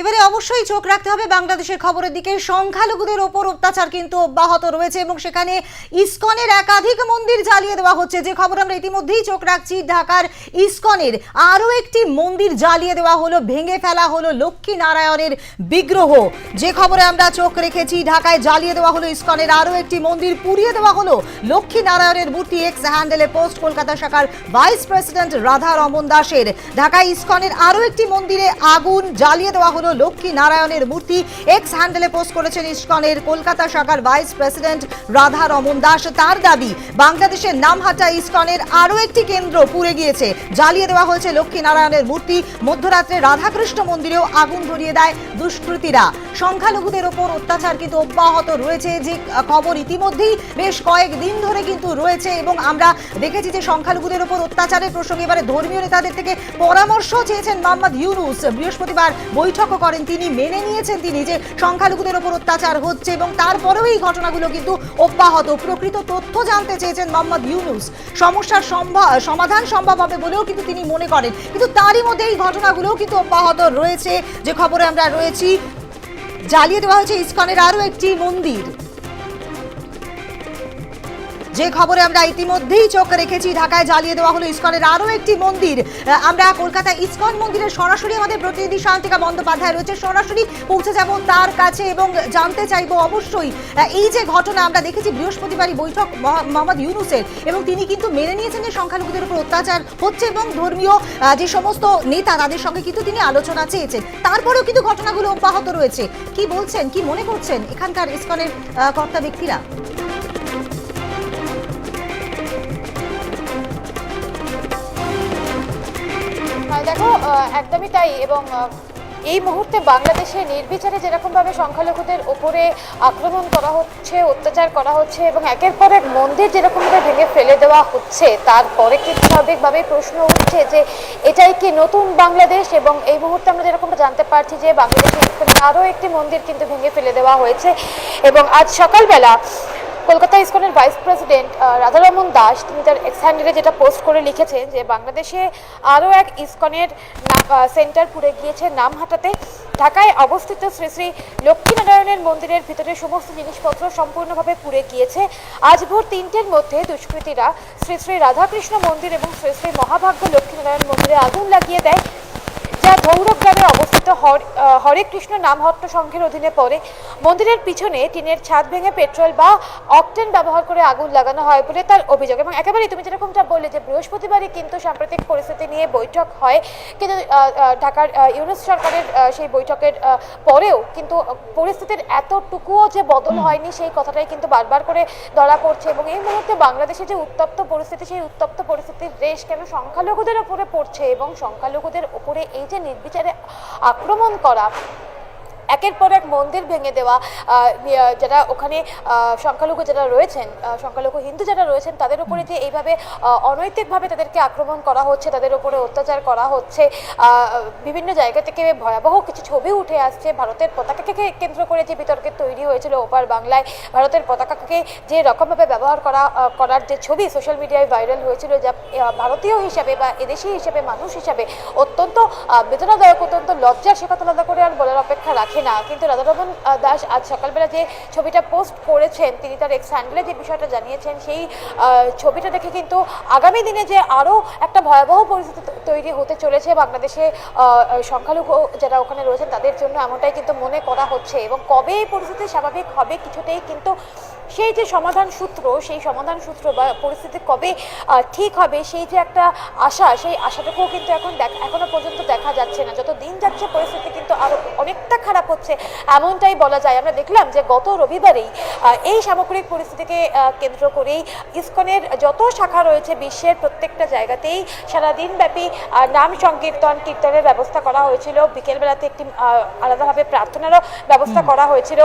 এবারে অবশ্যই চোখ রাখতে হবে বাংলাদেশের খবরের দিকে। সংখ্যালঘুদের ওপর অত্যাচার কিন্তু অব্যাহত রয়েছে এবং সেখানে ইসকনের একাধিক মন্দির জ্বালিয়ে দেওয়া হচ্ছে। যে খবর আমরা ইতিমধ্যেই চোখ রাখছি, ঢাকার ইসকনের আরও একটি মন্দির জ্বালিয়ে দেওয়া হলো, ভেঙে ফেলা হলো লক্ষ্মী নারায়ণের বিগ্রহ। যে খবরে আমরা চোখ রেখেছি, ঢাকায় জ্বালিয়ে দেওয়া হলো ইসকনের আরও একটি মন্দির, পুড়িয়ে দেওয়া হলো লক্ষ্মী নারায়ণের মূর্তি। এক্স হ্যান্ডেলে পোস্ট কলকাতা শাখার ভাইস প্রেসিডেন্ট রাধা রমন দাসের। ঢাকায় ইসকনের আরও একটি মন্দিরে আগুন জ্বালিয়ে দেওয়া হলো। লক্ষ্মী নারায়ণের মূর্তি এক্স হ্যান্ডেলে পোস্ট করেছেন ইসকনের কলকাতা শাখার ভাইস প্রেসিডেন্ট রাধা রমন দাস। তার দাবি, বাংলাদেশের নামহাটা ইসকনের আরও একটি কেন্দ্র পুড়ে গিয়েছে। জ্বালিয়ে দেওয়া হয়েছে লক্ষ্মী নারায়ণের মূর্তি। মধ্যরাত্রে রাধাকৃষ্ণ মন্দিরেও আগুন ধরিয়ে দেয় দুষ্কৃতীরা। সংখ্যালঘুদের ওপর অত্যাচার কিন্তু অব্যাহত রয়েছে যে খবর ইতিমধ্যেই বেশ কয়েকদিন ধরে কিন্তু রয়েছে এবং আমরা দেখেছি যে সংখ্যালঘুদের ওপর অত্যাচারের প্রসঙ্গে। এবারে ধর্মীয় নেতাদের থেকে পরামর্শ চেয়েছেন মোহাম্মদ ইউনুস। বৃহস্পতিবার বৈঠকও করেন, তিনি মেনে নিয়েছেন তিনি যে সংখ্যালঘুদের ওপর অত্যাচার হচ্ছে এবং তারপরেও এই ঘটনাগুলো কিন্তু অব্যাহত। প্রকৃত তথ্য জানতে চেয়েছেন মোহাম্মদ ইউনুস। সমস্যার সমাধান সম্ভব হবে বলেও কিন্তু তিনি মনে করেন। কিন্তু তারই মধ্যে এই ঘটনাগুলোও কিন্তু অব্যাহত রয়েছে। যে খবরে আমরা রয়েছি, জ্বালিয়ে দেওয়া হয়েছে ইস্কনের আরও একটি মন্দির। যে খবরে আমরা ইতিমধ্যেই চোখ রেখেছি, ঢাকায় জ্বালিয়ে দেওয়া হলো ইস্কনের আরও একটি মন্দির। আমরা কলকাতা ইস্কন মন্দিরের সরাসরি আমাদের প্রতিনিধি শান্তিকা বন্দ্যোপাধ্যায় রয়েছে। সরাসরি পৌঁছে যাব তার কাছে এবং জানতে চাইব অবশ্যই এই যে ঘটনা আমরা দেখেছি বৃহস্পতিবারই বৈঠক মহ- মোহাম্মদ ইউনুসের এবং তিনি কিন্তু মেনে নিয়েছেন যে সংখ্যালঘুদের উপর অত্যাচার হচ্ছে এবং ধর্মীয় যে সমস্ত নেতা তাদের সঙ্গে কিন্তু তিনি আলোচনা চেয়েছেন। তারপরেও কিন্তু ঘটনাগুলো অব্যাহত রয়েছে। কি বলছেন, কি মনে করছেন এখানকার ইস্কনের কর্তা ব্যক্তিরা? দেখো একদমই তাই এবং এই মুহূর্তে বাংলাদেশে নির্বিচারে যেরকমভাবে সংখ্যালঘুদের ওপরে আক্রমণ করা হচ্ছে, অত্যাচার করা হচ্ছে এবং একের পর এক মন্দির যেরকমভাবে ভেঙে ফেলে দেওয়া হচ্ছে, তারপরে কিন্তু স্বাভাবিকভাবে প্রশ্ন উঠছে যে এটাই কি নতুন বাংলাদেশ? এবং এই মুহূর্তে আমরা যেরকমটা জানতে পারছি যে বাংলাদেশের আরও একটি মন্দির কিন্তু ভেঙে ফেলে দেওয়া হয়েছে এবং আজ সকালবেলা কলকাতা ইসকনের ভাইস প্রেসিডেন্ট রাধারমন দাস, তিনি তার এক্স হ্যান্ডেলে যেটা পোস্ট করে লিখেছেন যে, বাংলাদেশে আরও এক ইসকনের সেন্টার পুড়ে গিয়েছে নামহাটাতে। ঢাকায় অবস্থিত শ্রী শ্রী লক্ষ্মীনারায়ণের মন্দিরের ভিতরে সমস্ত জিনিসপত্র সম্পূর্ণভাবে পুড়ে গিয়েছে। আজ ভোর তিনটের মধ্যে দুষ্কৃতীরা শ্রী শ্রী রাধাকৃষ্ণ মন্দির এবং শ্রী শ্রী মহাভাগ্য লক্ষ্মীনারায়ণ মন্দিরে আগুন লাগিয়ে দেয়। ধৌরব গ্রামে অবস্থিত হরে কৃষ্ণ নামহট্ট সংঘের অধীনে পড়ে। মন্দিরের পিছনে টিনের ছাদ ভেঙে পেট্রোল বা অকটেন ব্যবহার করে আগুন লাগানো হয় বলে তার অভিযোগ। এবং একেবারেই তুমি যেরকমটা বললে যে বৃহস্পতিবারই কিন্তু সাম্প্রতিক পরিস্থিতি নিয়ে বৈঠক হয়, কিন্তু ঢাকার ইউনুস সরকারের সেই বৈঠকের পরেও কিন্তু পরিস্থিতির এতটুকুও যে বদল হয়নি সেই কথাটাই কিন্তু বারবার করে ধরা পড়ছে। এবং এই মুহূর্তে বাংলাদেশে যে উত্তপ্ত পরিস্থিতি, সেই উত্তপ্ত পরিস্থিতির রেশ কেন সংখ্যালঘুদের ওপরে পড়ছে? এবং সংখ্যালঘুদের ওপরে এই যে নির্বিচারে আক্রমণ করা একের পর এক মন্দির ভেঙে দেওয়া যারা ওখানে সংখ্যালঘু যারা রয়েছেন সংখ্যালঘু হিন্দু যারা রয়েছেন তাদের উপরে যে এইভাবে অনৈতিকভাবে তাদেরকে আক্রমণ করা হচ্ছে তাদের উপরে অত্যাচার করা হচ্ছে বিভিন্ন জায়গা থেকে ভয়াবহ কিছু ছবি উঠে আসছে। ভারতের পতাকাকে কেন্দ্র করে যে বিতর্কের তৈরি হয়েছিল ওপার বাংলায় ভারতের পতাকাকে যে রকমভাবে ব্যবহার করা করার যে ছবি সোশ্যাল মিডিয়ায় ভাইরাল হয়েছিল যা ভারতীয় হিসাবে বা এদেশি হিসাবে মানুষ হিসাবে অত্যন্ত বেদনাদায়ক অত্যন্ত লজ্জার সে কথা আলাদা করে আর বলার অপেক্ষা রাখে না। কিন্তু রাধারমন দাস আজ সকালবেলা যে ছবিটা পোস্ট করেছেন, তিনি তার এক্স হ্যান্ডেলে যে বিষয়টা জানিয়েছেন, সেই ছবিটা দেখে কিন্তু আগামী দিনে যে আরও একটা ভয়াবহ পরিস্থিতি তৈরি হতে চলেছে বাংলাদেশে সংখ্যালঘু যারা ওখানে রয়েছেন, তাদের জন্য এমনটাই কিন্তু মনে করা হচ্ছে। এবং কবে এই পরিস্থিতি স্বাভাবিক হবে কিছুতেই কিন্তু সেই যে সমাধান সূত্র সেই সমাধান সূত্র বা পরিস্থিতি কবে ঠিক হবে সেই যে একটা আশা সেই আশাটুকুও কিন্তু এখন দেখ এখনও পর্যন্ত দেখা যাচ্ছে না। যত দিন যাচ্ছে পরিস্থিতি কিন্তু আরও অনেকটা খারাপ হচ্ছে এমনটাই বলা যায়। আমরা দেখলাম যে গত রবিবারেই এই সামগ্রিক পরিস্থিতিকে কেন্দ্র করেই ইসকনের যত শাখা রয়েছে বিশ্বের প্রত্যেকটা জায়গাতেই সারাদিন ব্যাপী নাম সংকীর্তন কীর্তনের ব্যবস্থা করা হয়েছিল। বিকেলবেলাতে একটি আলাদাভাবে প্রার্থনারও ব্যবস্থা করা হয়েছিল।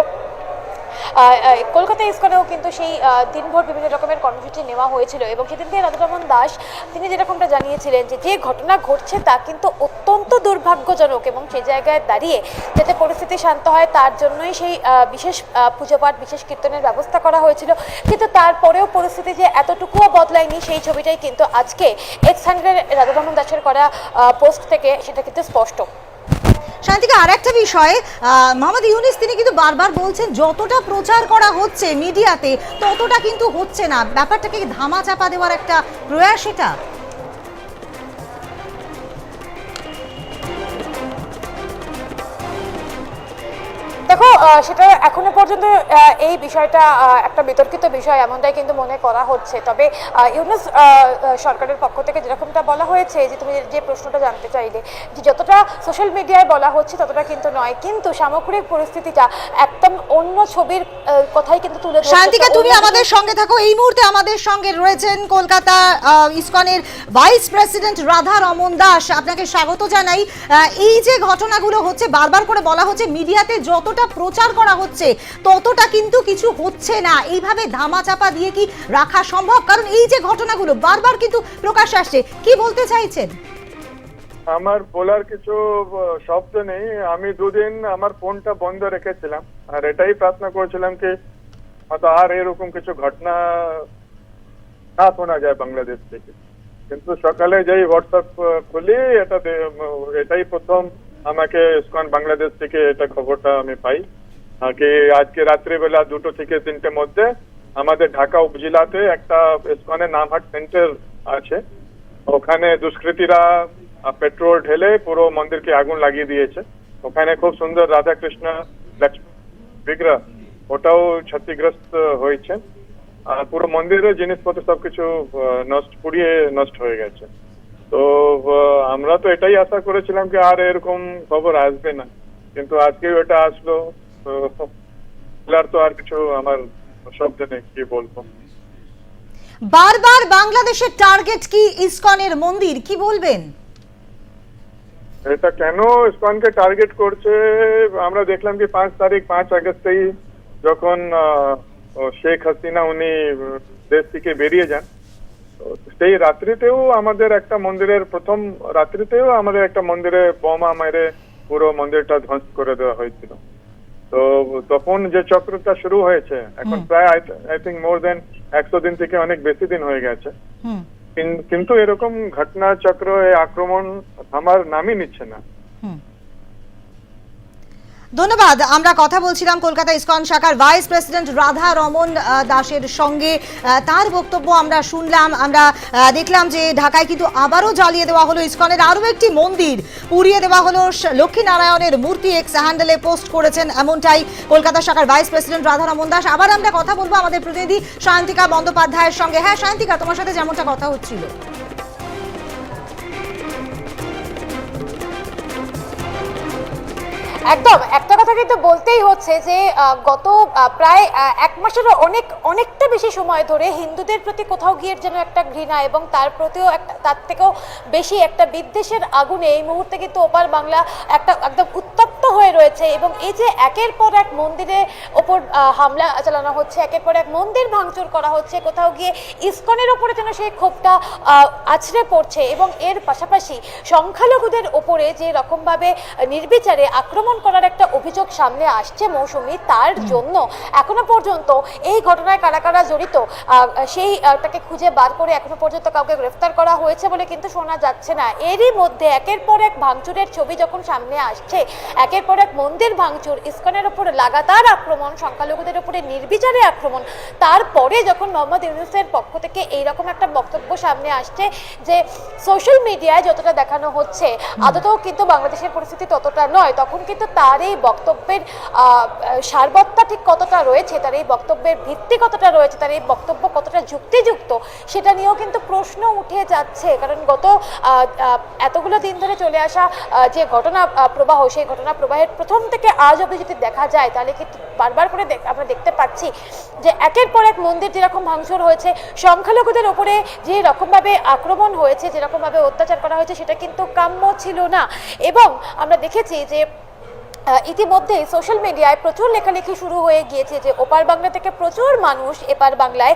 কলকাতা ইস্কনেও কিন্তু সেই দিনভর বিভিন্ন রকমের কর্মসূচি নেওয়া হয়েছিল এবং সেদিনকে রাধারমন দাস তিনি যেরকমটা জানিয়েছিলেন যে যে ঘটনা ঘটছে তা কিন্তু অত্যন্ত দুর্ভাগ্যজনক এবং সেই জায়গায় দাঁড়িয়ে যাতে পরিস্থিতি শান্ত হয় তার জন্যই সেই বিশেষ আহ, পুজো পাঠ বিশেষ কীর্তনের ব্যবস্থা করা হয়েছিল। কিন্তু তারপরেও পরিস্থিতি যে এতটুকুও বদলায়নি সেই ছবিটাই কিন্তু আজকে এক্স হান্ড্রেড রাধারমন দাসের করা পোস্ট থেকে সেটা কিন্তু স্পষ্ট। শান্তিকা আর একটা বিষয়ে মোহাম্মদ ইউনিস তিনি কিন্তু বারবার বলছেন, যতটা প্রচার করা হচ্ছে মিডিয়াতে, ততটা কিন্তু হচ্ছে না। ব্যাপারটাকে ধামা চাপা দেওয়ার একটা প্রয়াস এটা? দেখো সেটা এখনও পর্যন্ত এই বিষয়টা একটা বিতর্কিত বিষয় এমনটাই কিন্তু মনে করা হচ্ছে। তবে ইউনুস সরকারের পক্ষ থেকে যেরকমটা বলা হয়েছে যে তুমি যে প্রশ্নটা জানতে চাইলে যে যতটা সোশ্যাল মিডিয়ায় বলা হচ্ছে ততটা কিন্তু নয়। কিন্তু সামগ্রিক পরিস্থিতিটা একদম অন্য ছবির কথাই কিন্তু তুলে। শান্তিকা তুমি আমাদের সঙ্গে থাকো। এই মুহূর্তে আমাদের সঙ্গে রয়েছেন কলকাতা ইসকনের ভাইস প্রেসিডেন্ট রাধা রমন দাস। আপনাকে স্বাগত জানাই। এই যে ঘটনাগুলো হচ্ছে বারবার করে বলা হচ্ছে মিডিয়াতে যতটা প্রচার করা হচ্ছে, ততটা কিন্তু কিছু হচ্ছে না। এইভাবে ধামা চাপা দিয়ে কি রাখা সম্ভব? কারণ এই যে ঘটনাগুলো, বারবার কিন্তু প্রকাশ আসছে। কি বলতে চাইছেন? আমার বলার কিছু শব্দ নেই। আমি দুদিন আমার ফোনটা বন্ধ রেখেছিলাম। আর এটাই প্রার্থনা করেছিলাম কি, হয়তো আর এরকম কিছু ঘটনা না শোনা যায় বাংলাদেশ থেকে। কিন্তু সকালে যেই হোয়াটসঅ্যাপ খুলি, এটা এটাই প্রথম আমাকে ইসকন বাংলাদেশ থেকে এটা খবরটা আমি পাই। কি আজকে রাত্রিবেলা দুটো থেকে তিনটে মধ্যে আমাদের ঢাকা উপজেলাতে একটা ইসকনের নামহাট সেন্টার আছে। ওখানে দুষ্কৃতীরা পেট্রোল ঢেলে পুরো মন্দিরকে আগুন লাগিয়ে দিয়েছে। ওখানে খুব সুন্দর রাধা কৃষ্ণ লক্ষ্মী, বিগ্রহ, ওটাও ক্ষতিগ্রস্ত হয়েছে। আর পুরো মন্দিরের জিনিসপত্র সবকিছু নষ্ট, পুড়িয়ে নষ্ট হয়ে গেছে। তো আমরা তো এটাই আশা করেছিলাম কি আর এরকম খবর আসবে না। কিন্তু আজকে ওটা আসলো তো তো আর কিছু আমার শব্দ নেই কি বলব। বারবার বাংলাদেশের টার্গেট কি ইসকনের মন্দির কি বলবেন? এটা কেন ইসকনকে টার্গেট করছে? আমরা দেখলাম কি পাঁচ তারিখ পাঁচ আগস্টেই যখন শেখ হাসিনা উনি দেশ থেকে বেরিয়ে যান সেই রাত্রিতেও আমাদের একটা মন্দিরের প্রথম রাত্রিতেও আমাদের একটা মন্দিরে বোমা মেরে পুরো মন্দিরটা ধ্বংস করে দেওয়া হয়েছিল। তো তখন যে চক্রটা শুরু হয়েছে এখন প্রায় আই থিঙ্ক মোর দেন একশো দিন থেকে অনেক বেশি দিন হয়ে গেছে। কিন্তু এরকম ঘটনা চক্র এই আক্রমণ আমার নামই নিচ্ছে না। ধন্যবাদ। আমরা কথা বলছিলাম কলকাতা ইসকন শাখার ভাইস প্রেসিডেন্ট রাধা রমন দাসের সঙ্গে। তার বক্তব্য আমরা শুনলাম। আমরা দেখলাম যে ঢাকায় কিন্তু আবারও জ্বালিয়ে দেওয়া হলো ইসকনের আরও একটি মন্দির। পুড়িয়ে দেওয়া হলো লক্ষ্মীনারায়ণের মূর্তি এক্স হ্যান্ডেলে পোস্ট করেছেন এমনটাই কলকাতা শাখার ভাইস প্রেসিডেন্ট রাধা রমন দাস। আবার আমরা কথা বলব আমাদের প্রতিনিধি শান্তিকা বন্দ্যোপাধ্যায়ের সঙ্গে। হ্যাঁ শান্তিকা তোমার সাথে যেমনটা কথা হচ্ছিল। একদম, একটা কথা কিন্তু বলতেই হচ্ছে যে গত প্রায় এক মাসের অনেক, অনেকটা বেশি সময় ধরে হিন্দুদের প্রতি কোথাও গিয়ে যেন একটা ঘৃণা এবং তার প্রতিও একটা, তার থেকেও বেশি একটা বিদ্বেষের আগুনে এই মুহূর্তে কিন্তু ওপার বাংলা একটা একদম উত্তপ্ত হয়ে রয়েছে এবং এই যে একের পর এক মন্দিরের ওপর হামলা চালানো হচ্ছে একের পর এক মন্দির ভাঙচুর করা হচ্ছে কোথাও গিয়ে ইসকনের ওপরে যেন সেই ক্ষোভটা আছড়ে পড়ছে এবং এর পাশাপাশি সংখ্যালঘুদের ওপরে যে রকমভাবে নির্বিচারে আক্রমণ করার একটা অভিযোগ সামনে আসছে মৌসুমি তার জন্য এখনও পর্যন্ত এই ঘটনায় কারা কারা জড়িত আহ, সেইটাকে খুঁজে বার করে এখনও পর্যন্ত কাউকে গ্রেফতার করা হয়েছে বলে কিন্তু শোনা যাচ্ছে না। এরই মধ্যে একের পর এক ভাঙচুরের ছবি যখন সামনে আসছে একের পর এক মন্দির ভাঙচুর ইস্কনের উপরে লাগাতার আক্রমণ সংখ্যালঘুদের উপরে নির্বিচারে আক্রমণ। তারপরে যখন মোহাম্মদ ইউনুসের পক্ষ থেকে এইরকম একটা বক্তব্য সামনে আসছে যে সোশ্যাল মিডিয়ায় যতটা দেখানো হচ্ছে আদতেও কিন্তু বাংলাদেশের পরিস্থিতি ততটা নয় তখন কিন্তু তার এই বক্তব্যের সারবত্তা ঠিক কতটা রয়েছে তার এই বক্তব্যের ভিত্তি কতটা রয়েছে তার এই বক্তব্য কতটা যুক্তিযুক্ত সেটা নিয়েও কিন্তু প্রশ্ন উঠে যাচ্ছে। কারণ গত এতগুলো দিন ধরে চলে আসা যে ঘটনা প্রবাহ সেই ঘটনা প্রবাহের প্রথম থেকে আজ অবধি যদি দেখা যায়, তাহলে কিন্তু বারবার করে আমরা দেখতে পাচ্ছি যে একের পর এক মন্দির যেরকম ভাঙচুর হয়েছে, সংখ্যালঘুদের ওপরে যে রকমভাবে আক্রমণ হয়েছে যেরকমভাবে অত্যাচার করা হয়েছে, সেটা কিন্তু কাম্য ছিল না। এবং আমরা দেখেছি যে ইতিমধ্যেই সোশ্যাল মিডিয়ায় প্রচুর লেখালেখি শুরু হয়ে গিয়েছে যে ওপার বাংলা থেকে প্রচুর মানুষ এপার বাংলায়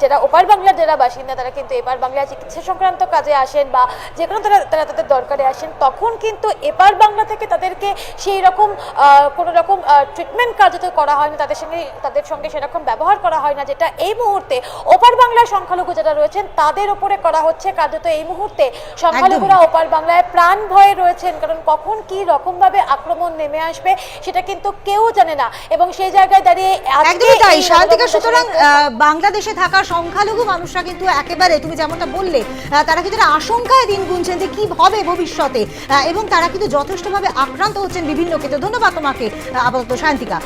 যারা ওপার বাংলার যারা বাসিন্দা তারা কিন্তু এপার বাংলায় চিকিৎসা সংক্রান্ত কাজে আসেন বা যে কোনো তারা তারা তাদের দরকারে আসেন তখন কিন্তু এপার বাংলা থেকে তাদেরকে সেই রকম কোনো রকম ট্রিটমেন্ট কার্যত করা হয় না তাদের সঙ্গে তাদের সঙ্গে সেরকম ব্যবহার করা হয় না যেটা এই মুহূর্তে ওপার বাংলার সংখ্যালঘু যারা রয়েছেন তাদের ওপরে করা হচ্ছে কার্যত এই মুহূর্তে। সংখ্যালঘুরা ওপার বাংলায় প্রাণ ভয়ে রয়েছেন কারণ কখন কি রকমভাবে আক্রমণ নেমে আসবে সেটা কিন্তু কেউ জানে না। এবং সেই জায়গায় দাঁড়িয়ে একদমই তাই। শান্তিকা সুতরাং বাংলাদেশে থাকা সংখ্যালঘু মানুষরা কিন্তু একেবারে তুমি যেমনটা বললে তারা কিন্তু আশঙ্কায় দিন গুনছেন যে কি হবে ভবিষ্যতে। এবং তারা কিন্তু যথেষ্টভাবে আক্রান্ত হচ্ছেন বিভিন্ন ক্ষেত্রে। ধন্যবাদ তোমাকে আপাতত শান্তিকা।